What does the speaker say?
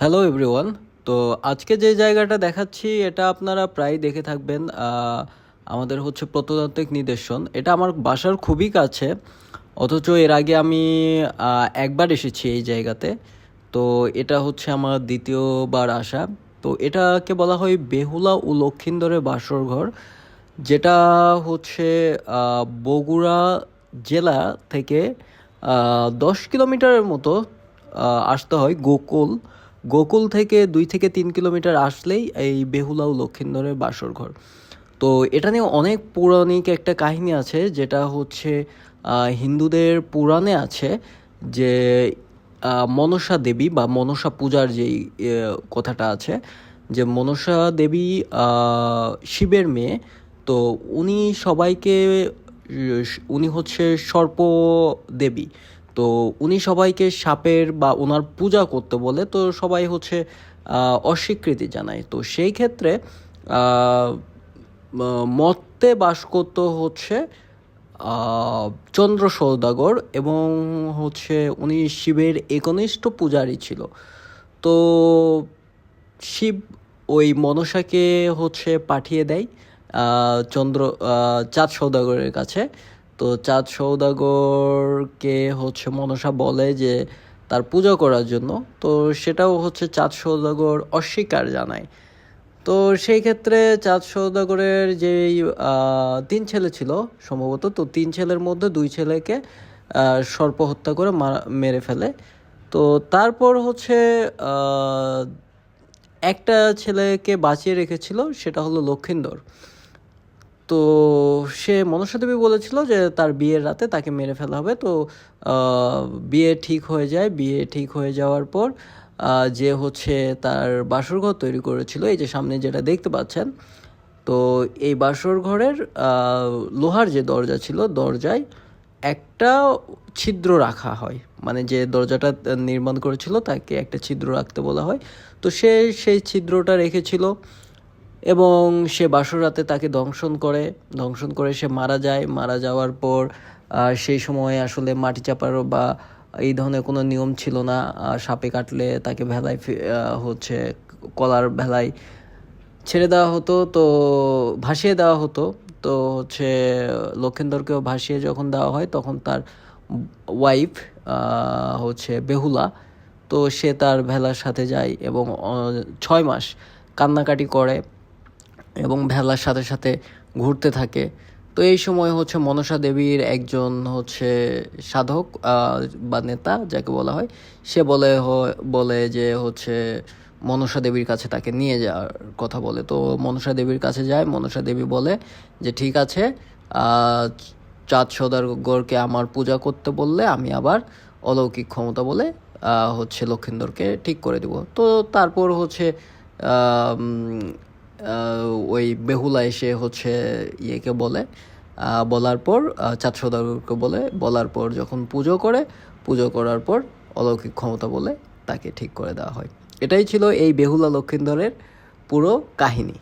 Hello everyone তো আজকে যে জায়গাটা দেখাচ্ছি, এটা আপনারা প্রায় দেখে থাকবেন আমাদের হচ্ছে প্রত্নতাত্ত্বিক নিদর্শন। এটা আমার বাসার খুবই কাছে, অথচ এর আগে আমি একবার এসেছি এই জায়গাতে। তো এটা হচ্ছে আমার দ্বিতীয়বার আসা। তো এটাকে বলা হয় বেহুলা ও লক্ষিন্দরের বাসর ঘর, যেটা হচ্ছে বগুড়া জেলা থেকে দশ কিলোমিটারের মতো আসতে হয় গোকুল। গোকুল থেকে দুই থেকে তিন কিলোমিটার আসলেই এই বেহুলা ও লক্ষিন্দরের বাসর ঘর তো এটা নিয়ে অনেক পৌরাণিক একটা কাহিনী আছে, যেটা হচ্ছে হিন্দুদের পুরাণে আছে যে মনসা দেবী বা মনসা পূজার যেই কথাটা আছে, যে মনসা দেবী শিবের মেয়ে। তো উনি সবাইকে উনি হচ্ছে সর্প দেবী তো উনি সবাইকে সাপের বা ওনার পূজা করতে বলে, তো সবাই হচ্ছে অস্বীকৃতি জানায়। তো সেই ক্ষেত্রে মত্তে বাস করতো হচ্ছে চন্দ্র সৌদাগর এবং হচ্ছে উনি শিবের একনিষ্ঠ পূজারী ছিল। তো শিব ওই মনসাকে হচ্ছে পাঠিয়ে দেয় চন্দ্র চাঁদ সৌদাগরের কাছে। তো চাঁদ সৌদাগরকে হচ্ছে মনসা বলে যে তার পূজা করার জন্য। তো সেটাও হচ্ছে চাঁদ সৌদাগর অস্বীকার জানায়। তো সেই ক্ষেত্রে চাঁদ সৌদাগরের যেই তিন ছেলে ছিল সম্ভবত, তো তিন ছেলের মধ্যে দুই ছেলেকে সর্প হত্যা করে মারা ফেলে। তো তারপর হচ্ছে একটা ছেলেকে বাঁচিয়ে রেখেছিল, সেটা হলো লক্ষিন্দর। তো সে মনসা দেবী বলেছিল যে তার বিয়ের রাতে তাকে মেরে ফেলা হবে। তো বিয়ে ঠিক হয়ে যায়। বিয়ে ঠিক হয়ে যাওয়ার পর যে হচ্ছে তার বাসরঘর তৈরি করেছিল, এই যে সামনে যেটা দেখতে পাচ্ছেন, তো এই বাসর ঘরের লোহার যে দরজা ছিল, দরজায় একটা ছিদ্র রাখা হয়। মানে যে দরজাটা নির্মাণ করেছিল, তাকে একটা ছিদ্র রাখতে বলা হয়। তো সে সেই ছিদ্রটা রেখেছিল। এবং সে বাসরাতে তাকে দংশন করে দংশন করে সে মারা যায়। মারা যাওয়ার পর সেই সময় আসলে মাটি চাপার বা এই ধরনের কোনো নিয়ম ছিল না। সাপে কাটলে তাকে ভেলায় হচ্ছে কলার ভেলায় ছেড়ে দেওয়া হতো, তো ভাসিয়ে দেওয়া হতো। তো হচ্ছে লক্ষেন্দরকেও ভাসিয়ে যখন দেওয়া হয়, তখন তার ওয়াইফ হচ্ছে বেহুলা, তো সে তার ভেলার সাথে যায় এবং ছয় মাস কান্নাকাটি করে। এবং ভেলার সাথে সাথে ঘুরতে থাকে। তো এই সময় হচ্ছে মনসা দেবীর একজন হচ্ছে সাধক বা নেতা, যাকে বলা হয়, সে বলে বলে যে হচ্ছে মনসা দেবীর কাছে তাকে নিয়ে যাওয়ার কথা বলে। তো মনসা দেবীর কাছে যায়, মনসা দেবী বলে যে, ঠিক আছে চাঁদ সদাগরকে আমার পূজা করতে বললে আমি আবার অলৌকিক ক্ষমতা বলে হচ্ছে লক্ষিন্দরকে ঠিক করে দিব। তো তারপর হচ্ছে ওই বেহুলা এসে হচ্ছে ইয়েকে বলে বলার পর চাঁদ সদাগরকে বলে, বলার পর যখন পুজো করে, পুজো করার পর অলৌকিক ক্ষমতা বলে তাকে ঠিক করে দেওয়া হয়। এটাই ছিল এই বেহুলা লক্ষিন্দরের পুরো কাহিনী।